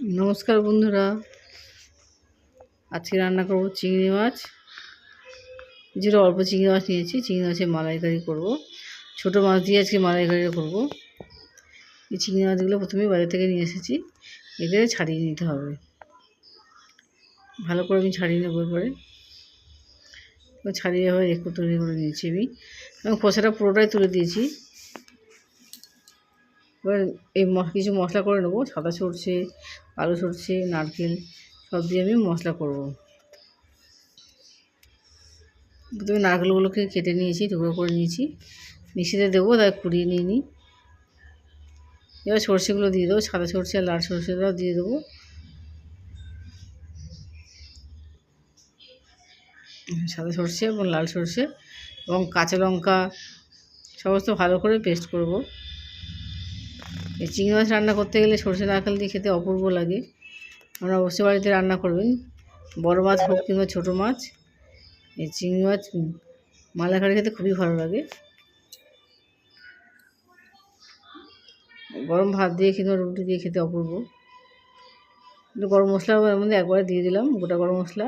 নমস্কার বন্ধুরা। আজকে রান্না করব চিংড়ি মাছ। যেটা অল্প চিংড়ি মাছ নিয়েছি, চিংড়ি মাছের মালাইকারি করব। ছোট মাছ দিয়ে আজকে মালাইকারিটা করব। এই চিংড়ি মাছগুলো প্রথমে বাজার থেকে নিয়ে এসেছি। এদের ছাড়িয়ে নিতে হবে। ভালো করে আমি ছাড়িয়ে নেব এরপরে ছাড়িয়ে এবার একটু তৈরি করে নিয়েছি আমি। এবং খোসাটা পুরোটাই তুলে দিয়েছি। এবার এই কিছু মশলা করে নেব। সাদা সরষে, কালো সরষে, নারকেল, সব দিয়ে আমি মশলা করব। প্রথমে নারকেলগুলোকে কেটে নিয়েছি, টুকরো করে নিয়েছি। মিশিয়ে দেবো তাই কুড়িয়ে নিয়ে নিই। এবার সর্ষেগুলো দিয়ে দেবো, সাদা সরষে আর লাল সরষেটাও দিয়ে দেবো। সাদা সরষে এবং লাল সরষে এবং কাঁচা লঙ্কা, সমস্ত ভালো করে পেস্ট করব। এই চিংড়ি মাছ রান্না করতে গেলে সরষে, নারকেল দিয়ে খেতে অপূর্ব লাগে। আমরা অবশ্যই বাড়িতে রান্না করবেন। বড় মাছ হোক কিংবা ছোটো মাছ, এই চিংড়ি মাছ মালাকারি খেতে খুবই ভালো লাগে। গরম ভাত দিয়ে কিংবা রুটি দিয়ে খেতে অপূর্ব। গরম মশলা এর মধ্যে একবারে দিয়ে দিলাম, গোটা গরম মশলা।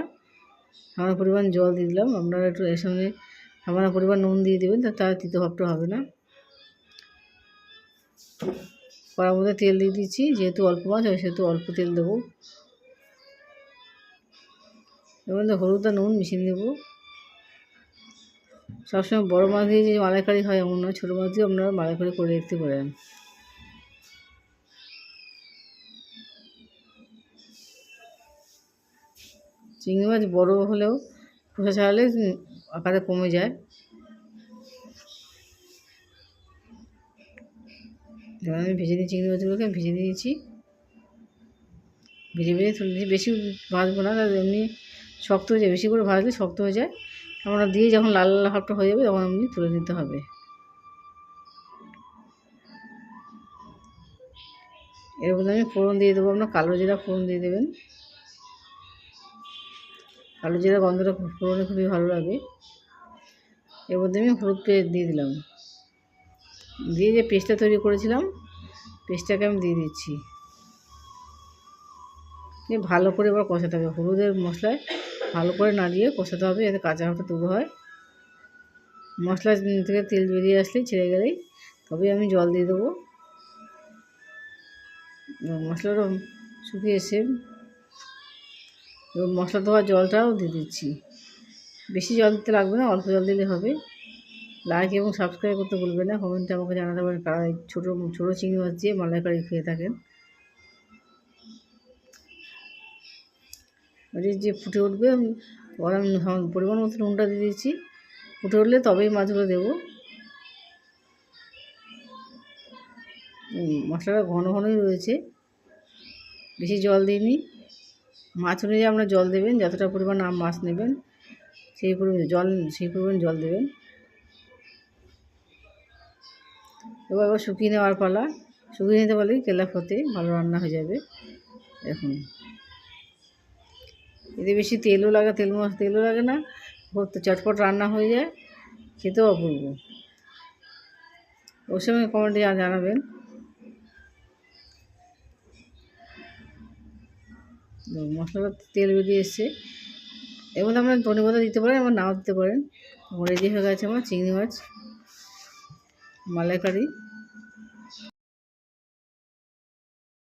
সামান্য পরিমাণ জল দিয়ে দিলাম। আপনারা একটু এর সঙ্গে সামান্য পরিমাণ নুন দিয়ে দেবেন তার তিতো ভাবটা হবে না। কড়ার মধ্যে তেল দিয়ে দিচ্ছি, যেহেতু অল্প মাছ হয় সেহেতু অল্প তেল দেবো। এর মধ্যে হলুদ আর নুন মিশিয়ে দেবো সবসময় বড়ো মাছ দিয়ে যে মালাইকারি হয়, এমন নয়, ছোটো মাছ দিয়ে আপনারা মালাইকারি করে দেখতে পারেন। চিংড়ি মাছ বড়ো হলেও খোসা ছাড়ালে আকারে কমে যায়। যেমন আমি ভেজে নিই চিংড়ি মাছগুলোকে ভেজে দিয়েছি ভেজে ভেজে তুলে দিয়েছি বেশি ভাজবো না, তাহলে এমনি শক্ত হয়ে যায়। বেশি করে ভাজলে শক্ত হয়ে যায়। আমরা দিয়ে যখন লাল লাল ভাবটা হয়ে যাবে, তখন এমনি তুলে নিতে হবে। এর মধ্যে আমি ফোড়ন দিয়ে দেবো। আপনার কালো জিরা ফোড়ন দিয়ে দেবেন। কালো জিরা গন্ধটা ফোড়নে খুবই ভালো লাগে। এর মধ্যে আমি হলুদ পেস্ট দিয়ে দিলাম। দিয়ে যে পেস্টটা তৈরি করেছিলাম, পেস্টটাকে আমি দিয়ে দিচ্ছি। দিয়ে ভালো করে এবার কষাতে হবে। হলুদের মশলায় ভালো করে নাড়িয়ে কষাতে হবে যাতে কাঁচা ভাবটা তুলো হয়। মশলা থেকে তেল বেরিয়ে আসলেই ছেড়ে গেলেই তবে আমি জল দিয়ে দেবো। মশলাটা শুকিয়ে এসে এবং মশলা দেওয়ার জলটাও দিয়ে দিচ্ছি। বেশি জল দিতে লাগবে না, অল্প জল দিলে হবে। লাইক এবং সাবস্ক্রাইব করতে ভুলবেন না। কমেন্টে আমাকে জানাতে পারেন। কারা এই ছোটো ছোটো চিংড়ি মাছ দিয়ে মালাইকারি খেয়ে থাকেন। যে ফুটে উঠবে ওর আমি পরিমাণ মতো নুনটা দিয়ে দিচ্ছি ফুটে উঠলে তবেই মাছগুলো দেবো। মশলাটা ঘন ঘনই রয়েছে। বেশি জল দিইনি। মাছ অনুযায়ী আপনার জল দেবেন। যতটা পরিমাণ মাছ নেবেন, সেই পরিমাণ জল, সেই পরিমাণ জল দেবেন। এবার এবার শুকিয়ে নেওয়ার পালা। শুকিয়ে নিতে পারলেই কেলা ফতে ভালো রান্না হয়ে যাবে। এখন এতে বেশি তেলও লাগে, তেল তেলও লাগে না চটপট রান্না হয়ে যায়। খেতেও অপূর্ব। ওর সঙ্গে কমেন্টে জানাবেন। মশলাটা তেল বেরিয়ে এসছে। মধ্যে আপনার ধনে দিতে পারেন, আবার নাও দিতে পারেন। রেডি হয়ে গেছে আমার চিংড়ি মাছ। মালাইকারি।